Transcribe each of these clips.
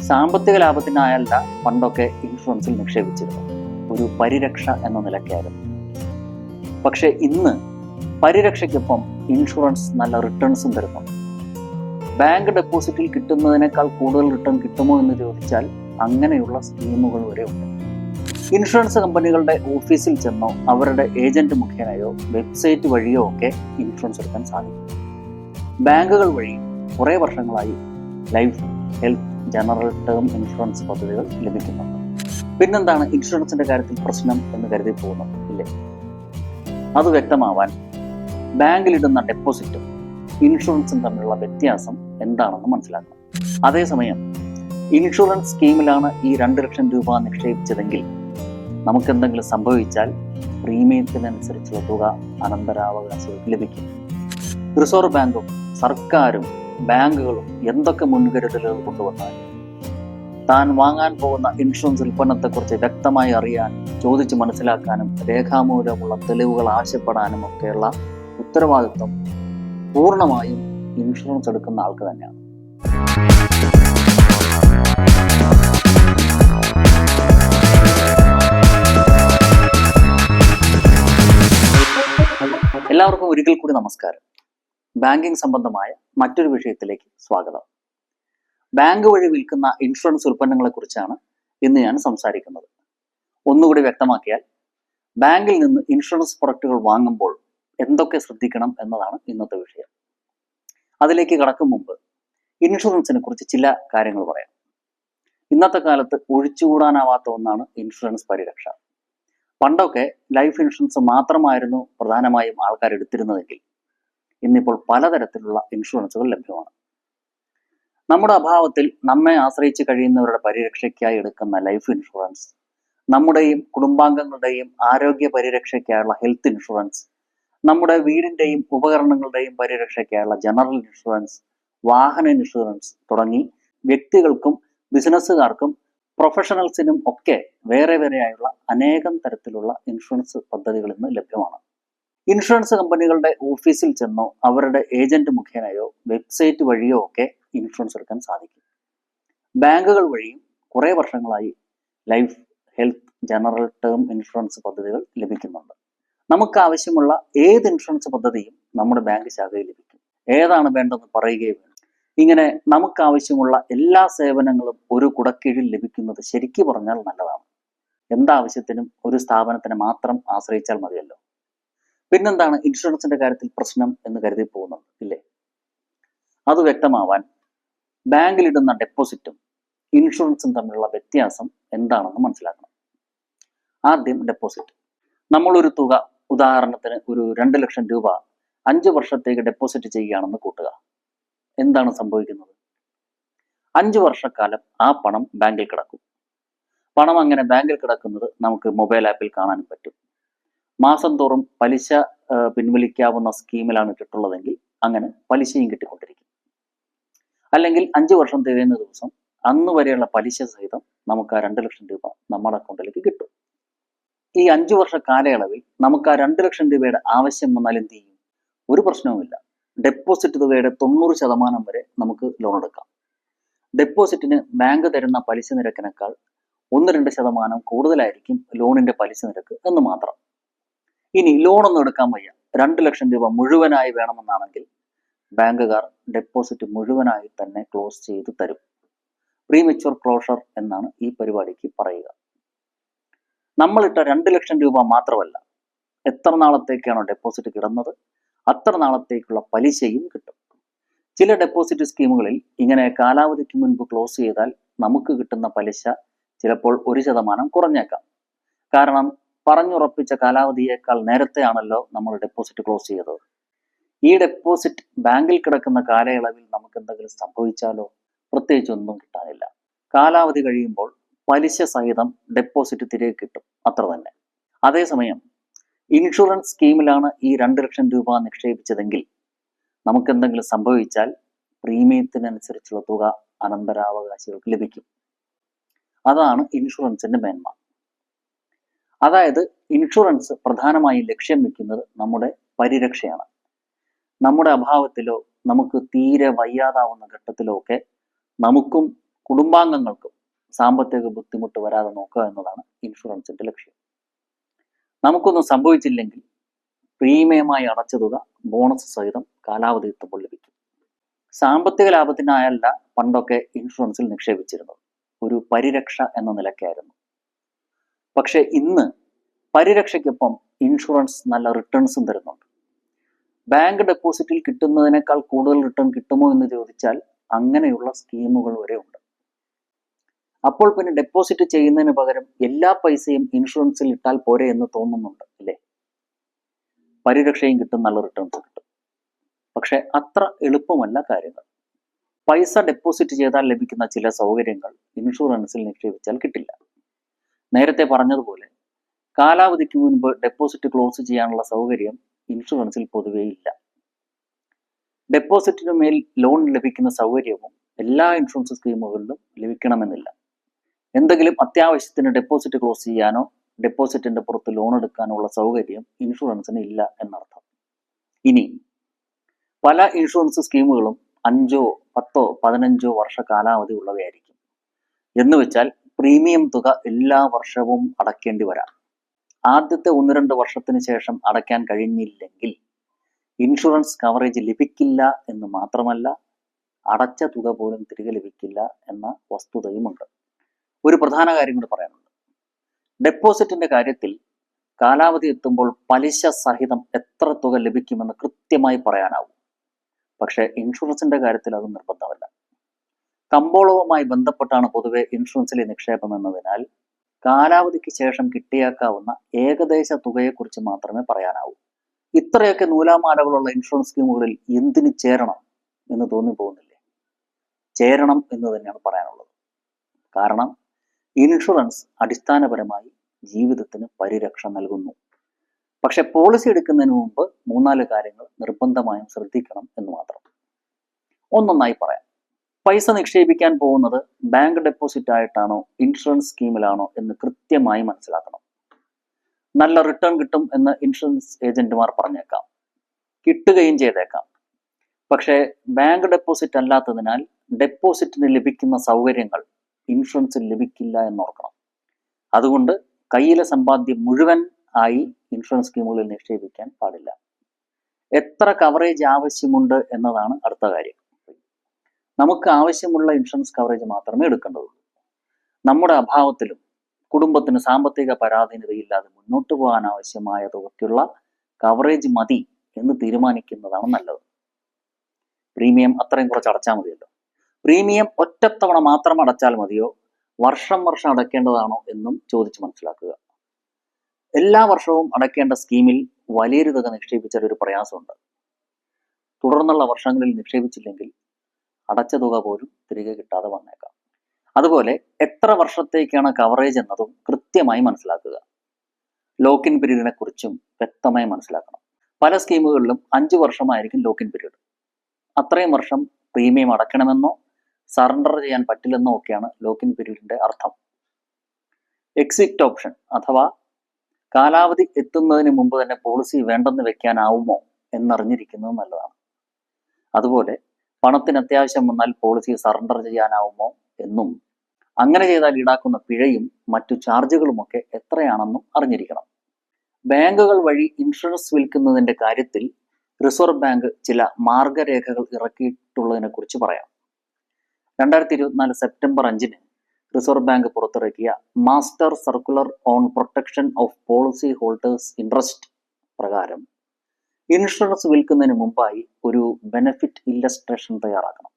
സാമ്പത്തിക ലാഭത്തിനായല്ല പണ്ടൊക്കെ ഇൻഷുറൻസിൽ നിക്ഷേപിച്ചിരുന്നത്. ഒരു പരിരക്ഷ എന്ന നിലയ്ക്കായിരുന്നു. പക്ഷെ ഇന്ന് പരിരക്ഷയ്ക്കൊപ്പം ഇൻഷുറൻസ് നല്ല റിട്ടേൺസും തരുന്നു. ബാങ്ക് ഡെപ്പോസിറ്റിൽ കിട്ടുന്നതിനേക്കാൾ കൂടുതൽ റിട്ടേൺ കിട്ടുമോ എന്ന് ചോദിച്ചാൽ അങ്ങനെയുള്ള സ്കീമുകൾ വരെ ഉണ്ട്. ഇൻഷുറൻസ് കമ്പനികളുടെ ഓഫീസിൽ ചെന്നോ അവരുടെ ഏജന്റ് മുഖേനയോ വെബ്സൈറ്റ് വഴിയോ ഒക്കെ ഇൻഷുറൻസ് എടുക്കാൻ സാധിക്കും. ബാങ്കുകൾ വഴി കുറേ വർഷങ്ങളായി life health general term insurance പദ്ധതികൾ ലഭിക്കുന്നുണ്ട് പിന്നെന്താണ് ഇൻഷുറൻസിന്റെ കാര്യത്തിൽ പ്രശ്നം എന്ന് കരുതി പോകുന്നത്? ഇല്ലേ? അത് വ്യക്തമാവാൻ ബാങ്കിലിടുന്ന ഡെപ്പോസിറ്റും ഇൻഷുറൻസും തമ്മിലുള്ള വ്യത്യാസം എന്താണെന്ന് മനസ്സിലാക്കണം. അതേസമയം ഇൻഷുറൻസ് സ്കീമിലാണ് ഈ രണ്ട് ലക്ഷം രൂപ നിക്ഷേപിച്ചതെങ്കിൽ നമുക്ക് എന്തെങ്കിലും സംഭവിച്ചാൽ പ്രീമിയത്തിനനുസരിച്ചുള്ള തുക അനന്തരാവകാശം ലഭിക്കും. റിസർവ് ബാങ്കും സർക്കാരും ബാങ്കുകളും എന്തൊക്കെ മുൻകരുതലുകൾ കൊണ്ടുവന്നാലും താൻ വാങ്ങാൻ പോകുന്ന ഇൻഷുറൻസ് ഉൽപ്പന്നത്തെക്കുറിച്ച് വ്യക്തമായി അറിയാൻ ചോദിച്ച് മനസ്സിലാക്കാനും രേഖാമൂലമുള്ള തെളിവുകൾ ആവശ്യപ്പെടാനും ഒക്കെയുള്ള ഉത്തരവാദിത്വം പൂർണമായും ഇൻഷുറൻസ് എടുക്കുന്ന ആൾക്ക് തന്നെയാണ്. എല്ലാവർക്കും ഒരിക്കൽ കൂടി നമസ്കാരം. ബാങ്കിംഗ് സംബന്ധമായ മറ്റൊരു വിഷയത്തിലേക്ക് സ്വാഗതം. ബാങ്ക് വഴി വിൽക്കുന്ന ഇൻഷുറൻസ് ഉൽപ്പന്നങ്ങളെക്കുറിച്ചാണ് ഇന്ന് ഞാൻ സംസാരിക്കുന്നത്. ഒന്നുകൂടി വ്യക്തമാക്കിയാൽ ബാങ്കിൽ നിന്ന് ഇൻഷുറൻസ് പ്രൊഡക്റ്റുകൾ വാങ്ങുമ്പോൾ എന്തൊക്കെ ശ്രദ്ധിക്കണം എന്നതാണ് ഇന്നത്തെ വിഷയം. അതിലേക്ക് കടക്കും മുമ്പ് ഇൻഷുറൻസിനെ കുറിച്ച് ചില കാര്യങ്ങൾ പറയാം. ഇന്നത്തെ കാലത്ത് ഒഴിച്ചുകൂടാനാവാത്ത ഒന്നാണ് ഇൻഷുറൻസ് പരിരക്ഷ. പണ്ടൊക്കെ ലൈഫ് ഇൻഷുറൻസ് മാത്രമായിരുന്നു പ്രധാനമായും ആൾക്കാർ എടുത്തിരുന്നതെങ്കിൽ ഇന്നിപ്പോൾ പലതരത്തിലുള്ള ഇൻഷുറൻസുകൾ ലഭ്യമാണ്. നമ്മുടെ അഭാവത്തിൽ നമ്മെ ആശ്രയിച്ച് കഴിയുന്നവരുടെ പരിരക്ഷയ്ക്കായി എടുക്കുന്ന ലൈഫ് ഇൻഷുറൻസ് നമ്മുടെയും കുടുംബാംഗങ്ങളുടെയും ആരോഗ്യ പരിരക്ഷയ്ക്കായുള്ള ഹെൽത്ത് ഇൻഷുറൻസ് നമ്മുടെ വീടിന്റെയും ഉപകരണങ്ങളുടെയും പരിരക്ഷയ്ക്കായുള്ള ജനറൽ ഇൻഷുറൻസ് വാഹന ഇൻഷുറൻസ് തുടങ്ങി വ്യക്തികൾക്കും ബിസിനസ്സുകാർക്കും പ്രൊഫഷണൽസിനും ഒക്കെ വേറെ വേറെയായുള്ള അനേകം തരത്തിലുള്ള ഇൻഷുറൻസ് പദ്ധതികൾ ഇന്ന് ലഭ്യമാണ്. ഇൻഷുറൻസ് കമ്പനികളുടെ ഓഫീസിൽ ചെന്നോ അവരുടെ ഏജന്റ് മുഖേനയോ വെബ്സൈറ്റ് വഴിയോ ഒക്കെ ഇൻഷുറൻസ് എടുക്കാൻ സാധിക്കും. ബാങ്കുകൾ വഴിയും കുറേ വർഷങ്ങളായി life health general term insurance പദ്ധതികൾ ലഭിക്കുന്നുണ്ട്. നമുക്ക് ആവശ്യമുള്ള ഏത് ഇൻഷുറൻസ് പദ്ധതിയും നമ്മുടെ ബാങ്ക് ശാഖയിൽ ലഭിക്കും. ഏതാണ് വേണ്ടതെന്ന് പറയുകയും വേണം. ഇങ്ങനെ നമുക്ക് ആവശ്യമുള്ള എല്ലാ സേവനങ്ങളും ഒരു കുടക്കീഴിൽ ലഭിക്കുന്നത് ശരിക്കു പറഞ്ഞാൽ നല്ലതാണ്. എന്താവശ്യത്തിനും ഒരു സ്ഥാപനത്തിനെ മാത്രം ആശ്രയിച്ചാൽ മതിയല്ലോ. പിന്നെന്താണ് ഇൻഷുറൻസിന്റെ കാര്യത്തിൽ പ്രശ്നം എന്ന് കരുതി പോകുന്നത് ഇല്ലേ? അത് വ്യക്തമാവാൻ ബാങ്കിലിടുന്ന ഡെപ്പോസിറ്റും ഇൻഷുറൻസും തമ്മിലുള്ള വ്യത്യാസം എന്താണെന്ന് മനസ്സിലാക്കണം. ആദ്യം ഡെപ്പോസിറ്റ് നമ്മളൊരു തുക ഉദാഹരണത്തിന് ഒരു രണ്ട് ലക്ഷം രൂപ അഞ്ച് വർഷത്തേക്ക് ഡെപ്പോസിറ്റ് ചെയ്യുകയാണെന്ന് കൂട്ടുക. എന്താണ് സംഭവിക്കുന്നത്? അഞ്ച് വർഷക്കാലം ആ പണം ബാങ്കിൽ കിടക്കും. പണം അങ്ങനെ ബാങ്കിൽ കിടക്കുന്നത് നമുക്ക് മൊബൈൽ ആപ്പിൽ കാണാനും പറ്റും. മാസം തോറും പലിശ പിൻവലിക്കാവുന്ന സ്കീമിലാണ് ഇട്ടിട്ടുള്ളതെങ്കിൽ അങ്ങനെ പലിശയും കിട്ടിക്കൊണ്ടിരിക്കും. അല്ലെങ്കിൽ അഞ്ച് വർഷം തികയുന്ന ദിവസം അന്ന് വരെയുള്ള പലിശ സഹിതം നമുക്ക് ആ രണ്ട് ലക്ഷം രൂപ നമ്മുടെ അക്കൗണ്ടിലേക്ക് കിട്ടും. ഈ അഞ്ചു വർഷ കാലയളവിൽ നമുക്ക് ആ രണ്ട് ലക്ഷം രൂപയുടെ ആവശ്യം വന്നാൽ എന്ത് ചെയ്യും? ഒരു പ്രശ്നവുമില്ല. ഡെപ്പോസിറ്റ് തുകയുടെ തൊണ്ണൂറ് ശതമാനം വരെ നമുക്ക് ലോൺ എടുക്കാം. ഡെപ്പോസിറ്റിന് ബാങ്ക് തരുന്ന പലിശ നിരക്കിനേക്കാൾ ഒന്ന് രണ്ട് ശതമാനം കൂടുതലായിരിക്കും ലോണിന്റെ പലിശ നിരക്ക് എന്ന് മാത്രം. ഇനി ലോൺ ഒന്നും എടുക്കാൻ വയ്യ. രണ്ട് ലക്ഷം രൂപ മുഴുവനായി വേണമെന്നാണെങ്കിൽ ബാങ്കുകാർ ഡെപ്പോസിറ്റ് മുഴുവനായി തന്നെ ക്ലോസ് ചെയ്ത് തരും. പ്രീമെച്യൂർ ക്ലോഷർ എന്നാണ് ഈ പരിപാടിക്ക് പറയുക. നമ്മളിട്ട രണ്ട് ലക്ഷം രൂപ മാത്രമല്ല എത്ര നാളത്തേക്കാണോ ഡെപ്പോസിറ്റ് കിടന്നത്? അത്ര നാളത്തേക്കുള്ള പലിശയും കിട്ടും. ചില ഡെപ്പോസിറ്റ് സ്കീമുകളിൽ ഇങ്ങനെ കാലാവധിക്ക് മുൻപ് ക്ലോസ് ചെയ്താൽ നമുക്ക് കിട്ടുന്ന പലിശ ചിലപ്പോൾ ഒരു ശതമാനം കുറഞ്ഞേക്കാം. കാരണം പറഞ്ഞുറപ്പിച്ച കാലാവധിയേക്കാൾ നേരത്തെയാണല്ലോ നമ്മൾ ഡെപ്പോസിറ്റ് ക്ലോസ് ചെയ്തത്. ഈ ഡെപ്പോസിറ്റ് ബാങ്കിൽ കിടക്കുന്ന കാലയളവിൽ നമുക്ക് എന്തെങ്കിലും സംഭവിച്ചാലോ? പ്രത്യേകിച്ച് ഒന്നും കിട്ടാനില്ല. കാലാവധി കഴിയുമ്പോൾ പലിശ സഹിതം ഡെപ്പോസിറ്റ് തിരികെ കിട്ടും. അത്ര തന്നെ. അതേസമയം ഇൻഷുറൻസ് സ്കീമിലാണ് ഈ രണ്ട് ലക്ഷം രൂപ നിക്ഷേപിച്ചതെങ്കിൽ നമുക്ക് എന്തെങ്കിലും സംഭവിച്ചാൽ പ്രീമിയത്തിനനുസരിച്ചുള്ള തുക അനന്തരാവകാശികൾക്ക് ലഭിക്കും. അതാണ് ഇൻഷുറൻസിന്റെ മേന്മ. അതായത് ഇൻഷുറൻസ് പ്രധാനമായും ലക്ഷ്യം വെക്കുന്നത് നമ്മുടെ പരിരക്ഷയാണ്. നമ്മുടെ അഭാവത്തിലോ നമുക്ക് തീരെ വയ്യാതാവുന്ന ഘട്ടത്തിലോ ഒക്കെ നമുക്കും കുടുംബാംഗങ്ങൾക്കും സാമ്പത്തിക ബുദ്ധിമുട്ട് വരാതെ നോക്കുക എന്നതാണ് ഇൻഷുറൻസിന്റെ ലക്ഷ്യം. നമുക്കൊന്നും സംഭവിച്ചില്ലെങ്കിൽ പ്രീമിയമായി അടച്ച തുക ബോണസ് സഹിതം കാലാവധി എത്തുമ്പോൾ ലഭിക്കും. സാമ്പത്തിക ലാഭത്തിനായല്ല പണ്ടൊക്കെ ഇൻഷുറൻസിൽ നിക്ഷേപിച്ചിരുന്നത്. ഒരു പരിരക്ഷ എന്ന നിലയ്ക്കായിരുന്നു. പക്ഷെ ഇന്ന് പരിരക്ഷയ്ക്കൊപ്പം ഇൻഷുറൻസ് നല്ല റിട്ടേൺസും തരുന്നുണ്ട്. ബാങ്ക് ഡെപ്പോസിറ്റിൽ കിട്ടുന്നതിനേക്കാൾ കൂടുതൽ റിട്ടേൺ കിട്ടുമോ എന്ന് ചോദിച്ചാൽ അങ്ങനെയുള്ള സ്കീമുകൾ വരെ ഉണ്ട്. അപ്പോൾ പിന്നെ ഡെപ്പോസിറ്റ് ചെയ്യുന്നതിന് പകരം എല്ലാ പൈസയും ഇൻഷുറൻസിൽ ഇട്ടാൽ പോരെ എന്ന് തോന്നുന്നുണ്ട് അല്ലേ? പരിരക്ഷയും കിട്ടും നല്ല റിട്ടേൺസ് കിട്ടും. പക്ഷെ അത്ര എളുപ്പമല്ല കാര്യങ്ങൾ. പൈസ ഡെപ്പോസിറ്റ് ചെയ്താൽ ലഭിക്കുന്ന ചില സൗകര്യങ്ങൾ ഇൻഷുറൻസിൽ നിക്ഷേപിച്ചാൽ കിട്ടില്ല. നേരത്തെ പറഞ്ഞതുപോലെ കാലാവധിക്ക് മുൻപ് ഡെപ്പോസിറ്റ് ക്ലോസ് ചെയ്യാനുള്ള സൗകര്യം ഇൻഷുറൻസിൽ പൊതുവേ ഇല്ല. ഡെപ്പോസിറ്റിനു മേൽ ലോൺ ലഭിക്കുന്ന സൗകര്യവും എല്ലാ ഇൻഷുറൻസ് സ്കീമുകളിലും ലഭിക്കണമെന്നില്ല. എന്തെങ്കിലും അത്യാവശ്യത്തിന് ഡെപ്പോസിറ്റ് ക്ലോസ് ചെയ്യാനോ ഡെപ്പോസിറ്റിന്റെ പുറത്ത് ലോൺ എടുക്കാനോ ഉള്ള സൗകര്യം ഇൻഷുറൻസിന് ഇല്ല എന്നർത്ഥം. ഇനി പല ഇൻഷുറൻസ് സ്കീമുകളും അഞ്ചോ പത്തോ പതിനഞ്ചോ വർഷ കാലാവധി ഉള്ളവയായിരിക്കും. എന്ന് വെച്ചാൽ പ്രീമിയം തുക എല്ലാ വർഷവും അടയ്ക്കേണ്ടി വരാം. ആദ്യത്തെ ഒന്ന് രണ്ട് വർഷത്തിന് ശേഷം അടയ്ക്കാൻ കഴിഞ്ഞില്ലെങ്കിൽ ഇൻഷുറൻസ് കവറേജ് ലഭിക്കില്ല എന്ന് മാത്രമല്ല അടച്ച തുക പോലും തിരികെ ലഭിക്കില്ല എന്ന വസ്തുതയുമുണ്ട്. ഒരു പ്രധാന കാര്യം കൂടി പറയാനുണ്ട്. ഡെപ്പോസിറ്റിന്റെ കാര്യത്തിൽ കാലാവധി എത്തുമ്പോൾ പലിശ സഹിതം എത്ര തുക ലഭിക്കുമെന്ന് കൃത്യമായി പറയാനാവും. പക്ഷേ ഇൻഷുറൻസിന്റെ കാര്യത്തിൽ അത് നിർബന്ധമല്ല. കമ്പോളവുമായി ബന്ധപ്പെട്ടാണ് പൊതുവെ ഇൻഷുറൻസിലെ നിക്ഷേപം എന്നതിനാൽ കാലാവധിക്ക് ശേഷം കിട്ടിയേക്കാവുന്ന ഏകദേശ തുകയെക്കുറിച്ച് മാത്രമേ പറയാനാവൂ. ഇത്രയൊക്കെ നൂലാമാലകളുള്ള ഇൻഷുറൻസ് സ്കീമുകളിൽ എന്തിന് ചേരണം എന്ന് തോന്നി പോകുന്നില്ലേ ചേരണം എന്ന് തന്നെയാണ് പറയാനുള്ളത്. കാരണം ഇൻഷുറൻസ് അടിസ്ഥാനപരമായി ജീവിതത്തിന് പരിരക്ഷ നൽകുന്നു. പക്ഷെ പോളിസി എടുക്കുന്നതിന് മുമ്പ് മൂന്നാൽ കാര്യങ്ങൾ നിർബന്ധമായും ശ്രദ്ധിക്കണം എന്ന് മാത്രം. ഒന്നൊന്നായി പറയാം. പൈസ നിക്ഷേപിക്കാൻ പോകുന്നത് ബാങ്ക് ഡെപ്പോസിറ്റ് ആയിട്ടാണോ ഇൻഷുറൻസ് സ്കീമിലാണോ എന്ന് കൃത്യമായി മനസ്സിലാക്കണം. നല്ല റിട്ടേൺ കിട്ടും എന്ന് ഇൻഷുറൻസ് ഏജന്റുമാർ പറഞ്ഞേക്കാം. കിട്ടുകയും ചെയ്തേക്കാം. പക്ഷേ ബാങ്ക് ഡെപ്പോസിറ്റ് അല്ലാത്തതിനാൽ ഡെപ്പോസിറ്റിന് ലഭിക്കുന്ന സൗകര്യങ്ങൾ ഇൻഷുറൻസിൽ ലഭിക്കില്ല എന്നോർക്കണം. അതുകൊണ്ട് കയ്യിലെ സമ്പാദ്യം മുഴുവൻ ആയി ഇൻഷുറൻസ് സ്കീമുകളിൽ നിക്ഷേപിക്കാൻ പാടില്ല. എത്ര കവറേജ് ആവശ്യമുണ്ട് എന്നതാണ് അടുത്ത കാര്യം. നമുക്ക് ആവശ്യമുള്ള ഇൻഷുറൻസ് കവറേജ് മാത്രമേ എടുക്കേണ്ടതുള്ളൂ. നമ്മുടെ അഭാവത്തിലും കുടുംബത്തിന് സാമ്പത്തിക പരാധീനതയില്ലാതെ മുന്നോട്ട് പോകാൻ ആവശ്യമായ തുകയ്ക്കുള്ള കവറേജ് മതി എന്ന് തീരുമാനിക്കുന്നതാണ് നല്ലത്. പ്രീമിയം അത്രയും കുറച്ച് അടച്ചാൽ മതിയല്ലോ. പ്രീമിയം ഒറ്റത്തവണ മാത്രം അടച്ചാൽ മതിയോ? വർഷം വർഷം അടയ്ക്കേണ്ടതാണോ എന്നും ചോദിച്ച് മനസ്സിലാക്കുക. എല്ലാ വർഷവും അടയ്ക്കേണ്ട സ്കീമിൽ വലിയൊരു തുക നിക്ഷേപിച്ചാൽ ഒരു പ്രയാസമുണ്ട്. തുടർന്നുള്ള വർഷങ്ങളിൽ നിക്ഷേപിച്ചില്ലെങ്കിൽ അടച്ച തുക പോലും തിരികെ കിട്ടാതെ വന്നേക്കാം. അതുപോലെ എത്ര വർഷത്തേക്കാണ് കവറേജ് എന്നതും കൃത്യമായി മനസ്സിലാക്കുക. ലോക്കിൻ പീരീഡിനെ കുറിച്ചും വ്യക്തമായി മനസ്സിലാക്കണം. പല സ്കീമുകളിലും അഞ്ചു വർഷമായിരിക്കും ലോക്കിൻ പീരീഡ് അത്രയും വർഷം പ്രീമിയം അടക്കണമെന്നോ സറണ്ടർ ചെയ്യാൻ പറ്റില്ലെന്നോ ഒക്കെയാണ് ലോക്കിൻ പീരീഡിന്റെ അർത്ഥം. എക്സിറ്റ് ഓപ്ഷൻ അഥവാ കാലാവധി എത്തുന്നതിന് മുമ്പ് തന്നെ പോളിസി വേണ്ടെന്ന് വെക്കാനാവുമോ എന്നറിഞ്ഞിരിക്കുന്നത് നല്ലതാണ്. അതുപോലെ പണത്തിന് അത്യാവശ്യം വന്നാൽ പോളിസി സറണ്ടർ ചെയ്യാനാവുമോ എന്നും അങ്ങനെ ചെയ്താൽ ഈടാക്കുന്ന പിഴയും മറ്റു ചാർജുകളുമൊക്കെ എത്രയാണെന്നും അറിഞ്ഞിരിക്കണം. ബാങ്കുകൾ വഴി ഇൻഷുറൻസ് വിൽക്കുന്നതിന്റെ കാര്യത്തിൽ റിസർവ് ബാങ്ക് ചില മാർഗരേഖകൾ ഇറക്കിയിട്ടുള്ളതിനെ കുറിച്ച് പറയാം. രണ്ടായിരത്തി ഇരുപത്തിനാല് സെപ്റ്റംബർ അഞ്ചിന് റിസർവ് ബാങ്ക് പുറത്തിറക്കിയ master circular on protection of policy holders interest പ്രകാരം ഇൻഷുറൻസ് വിൽക്കുന്നതിന് മുമ്പായി ഒരു ബെനഫിറ്റ് ഇല്ലസ്ട്രേഷൻ തയ്യാറാക്കണം.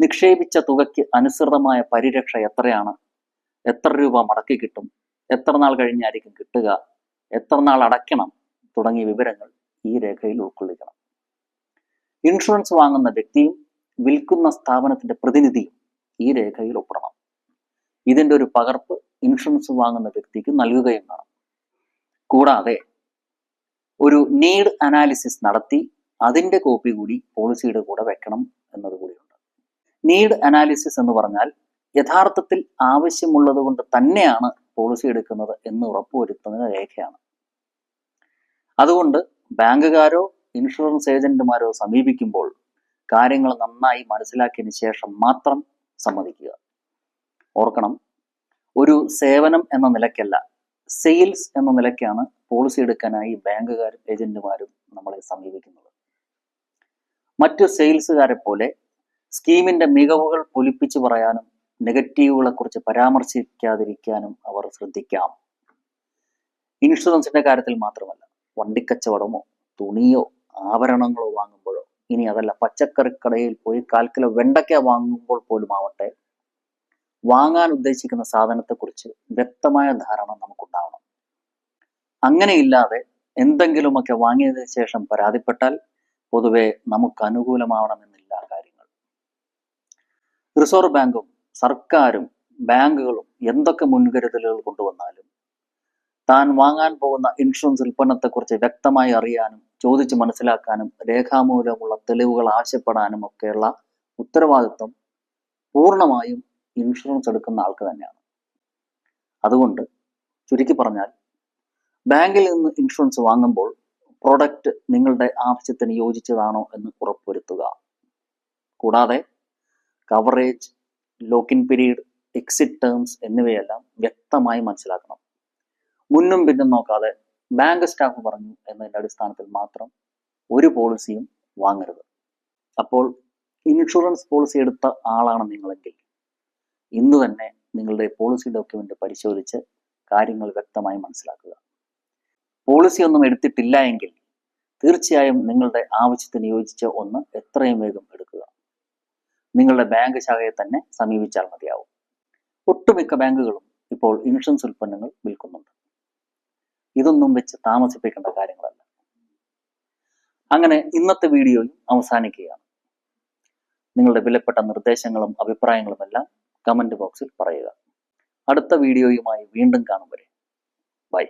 നിക്ഷേപിച്ച തുകയ്ക്ക് അനുസൃതമായ പരിരക്ഷ എത്രയാണ്? എത്ര രൂപ മടക്കി കിട്ടും? എത്ര നാൾ കഴിഞ്ഞായിരിക്കും കിട്ടുക? എത്ര നാൾ അടയ്ക്കണം? തുടങ്ങിയ വിവരങ്ങൾ ഈ രേഖയിൽ ഉൾക്കൊള്ളിക്കണം. ഇൻഷുറൻസ് വാങ്ങുന്ന വ്യക്തിയും വിൽക്കുന്ന സ്ഥാപനത്തിന്റെ പ്രതിനിധിയും ഈ രേഖയിൽ ഒപ്പിടണം. ഇതിന്റെ ഒരു പകർപ്പ് ഇൻഷുറൻസ് വാങ്ങുന്ന വ്യക്തിക്ക് നൽകുകയും വേണം. കൂടാതെ ഒരു നീഡ് അനാലിസിസ് നടത്തി അതിന്റെ കോപ്പി കൂടി പോളിസിയുടെ കൂടെ വെക്കണം എന്നത് കൂടിയുണ്ട്. നീഡ് അനാലിസിസ് എന്ന് പറഞ്ഞാൽ യഥാർത്ഥത്തിൽ ആവശ്യമുള്ളത് കൊണ്ട് തന്നെയാണ് പോളിസി എടുക്കുന്നത് എന്ന് ഉറപ്പുവരുത്തുന്ന രേഖയാണ്. അതുകൊണ്ട് ബാങ്കുകാരോ ഇൻഷുറൻസ് ഏജന്റുമാരോ സമീപിക്കുമ്പോൾ കാര്യങ്ങൾ നന്നായി മനസ്സിലാക്കിയതിന് ശേഷം മാത്രം സമ്മതിക്കുക. ഓർക്കണം ഒരു സേവനം എന്ന നിലയ്ക്കല്ല സെയിൽസ് എന്ന നിലയ്ക്കാണ് പോളിസി എടുക്കാനായി ബാങ്കുകാരും ഏജന്റുമാരും നമ്മളെ സമീപിക്കുന്നത്. മറ്റു സെയിൽസുകാരെ പോലെ സ്കീമിന്റെ മികവുകൾ പൊലിപ്പിച്ചു പറയാനും നെഗറ്റീവുകളെ കുറിച്ച് പരാമർശിക്കാതിരിക്കാനും അവർ ശ്രദ്ധിക്കാം. ഇൻഷുറൻസിന്റെ കാര്യത്തിൽ മാത്രമല്ല വണ്ടിക്കച്ചവടമോ തുണിയോ ആഭരണങ്ങളോ വാങ്ങുമ്പോഴോ ഇനി അതല്ല പച്ചക്കറിക്കടയിൽ പോയി കാൽ കിലോ വെണ്ടയ്ക്ക വാങ്ങുമ്പോൾ പോലും ആവട്ടെ വാങ്ങാൻ ഉദ്ദേശിക്കുന്ന സാധനത്തെക്കുറിച്ച് വ്യക്തമായ ധാരണ നമുക്കുണ്ടാവണം. അങ്ങനെയില്ലാതെ എന്തെങ്കിലുമൊക്കെ വാങ്ങിയതിനു ശേഷം പരാതിപ്പെട്ടാൽ പൊതുവെ നമുക്ക് അനുകൂലമാവണമെന്നില്ല കാര്യങ്ങൾ. റിസർവ് ബാങ്കും സർക്കാരും ബാങ്കുകളും എന്തൊക്കെ മുൻകരുതലുകൾ കൊണ്ടുവന്നാലും താൻ വാങ്ങാൻ പോകുന്ന ഇൻഷുറൻസ് ഉൽപ്പന്നത്തെക്കുറിച്ച് വ്യക്തമായി അറിയാനും ചോദിച്ച് മനസ്സിലാക്കാനും രേഖാമൂലമുള്ള തെളിവുകൾ ആവശ്യപ്പെടാനും ഒക്കെയുള്ള ഉത്തരവാദിത്വം പൂർണമായും ഇൻഷുറൻസ് എടുക്കുന്ന ആൾക്ക് തന്നെയാണ്. അതുകൊണ്ട് ചുരുക്കി പറഞ്ഞാൽ ബാങ്കിൽ നിന്ന് ഇൻഷുറൻസ് വാങ്ങുമ്പോൾ പ്രൊഡക്റ്റ് നിങ്ങളുടെ ആവശ്യത്തിന് യോജിച്ചതാണോ എന്ന് ഉറപ്പുവരുത്തുക. കൂടാതെ coverage lock in period exit terms എന്നിവയെല്ലാം വ്യക്തമായി മനസ്സിലാക്കണം. മുന്നും പിന്നും നോക്കാതെ ബാങ്ക് സ്റ്റാഫ് പറഞ്ഞു എന്നതിന്റെ അടിസ്ഥാനത്തിൽ മാത്രം ഒരു പോളിസിയും വാങ്ങരുത്. അപ്പോൾ ഇൻഷുറൻസ് പോളിസി എടുത്ത ആളാണ് നിങ്ങളെങ്കിൽ ഇന്ന് തന്നെ നിങ്ങളുടെ പോളിസി ഡോക്യുമെന്റ് പരിശോധിച്ച് കാര്യങ്ങൾ വ്യക്തമായി മനസ്സിലാക്കുക. പോളിസി ഒന്നും എടുത്തിട്ടില്ല എങ്കിൽ തീർച്ചയായും നിങ്ങളുടെ ആവശ്യത്തിന് യോജിച്ച ഒന്ന് എത്രയും വേഗം എടുക്കുക. നിങ്ങളുടെ ബാങ്ക് ശാഖയെ തന്നെ സമീപിച്ചാൽ മതിയാവും. ഒട്ടുമിക്ക ബാങ്കുകളും ഇപ്പോൾ ഇൻഷുറൻസ് ഉൽപ്പന്നങ്ങൾ വിൽക്കുന്നുണ്ട്. ഇതൊന്നും വെച്ച് താമസിപ്പിക്കേണ്ട കാര്യങ്ങളല്ല. അങ്ങനെ ഇന്നത്തെ വീഡിയോയും അവസാനിക്കുകയാണ്. നിങ്ങളുടെ വിലപ്പെട്ട നിർദ്ദേശങ്ങളും അഭിപ്രായങ്ങളും കമന്റ് ബോക്സിൽ പറയുക. അടുത്ത വീഡിയോയുമായി വീണ്ടും കാണും വരെ. ബൈ.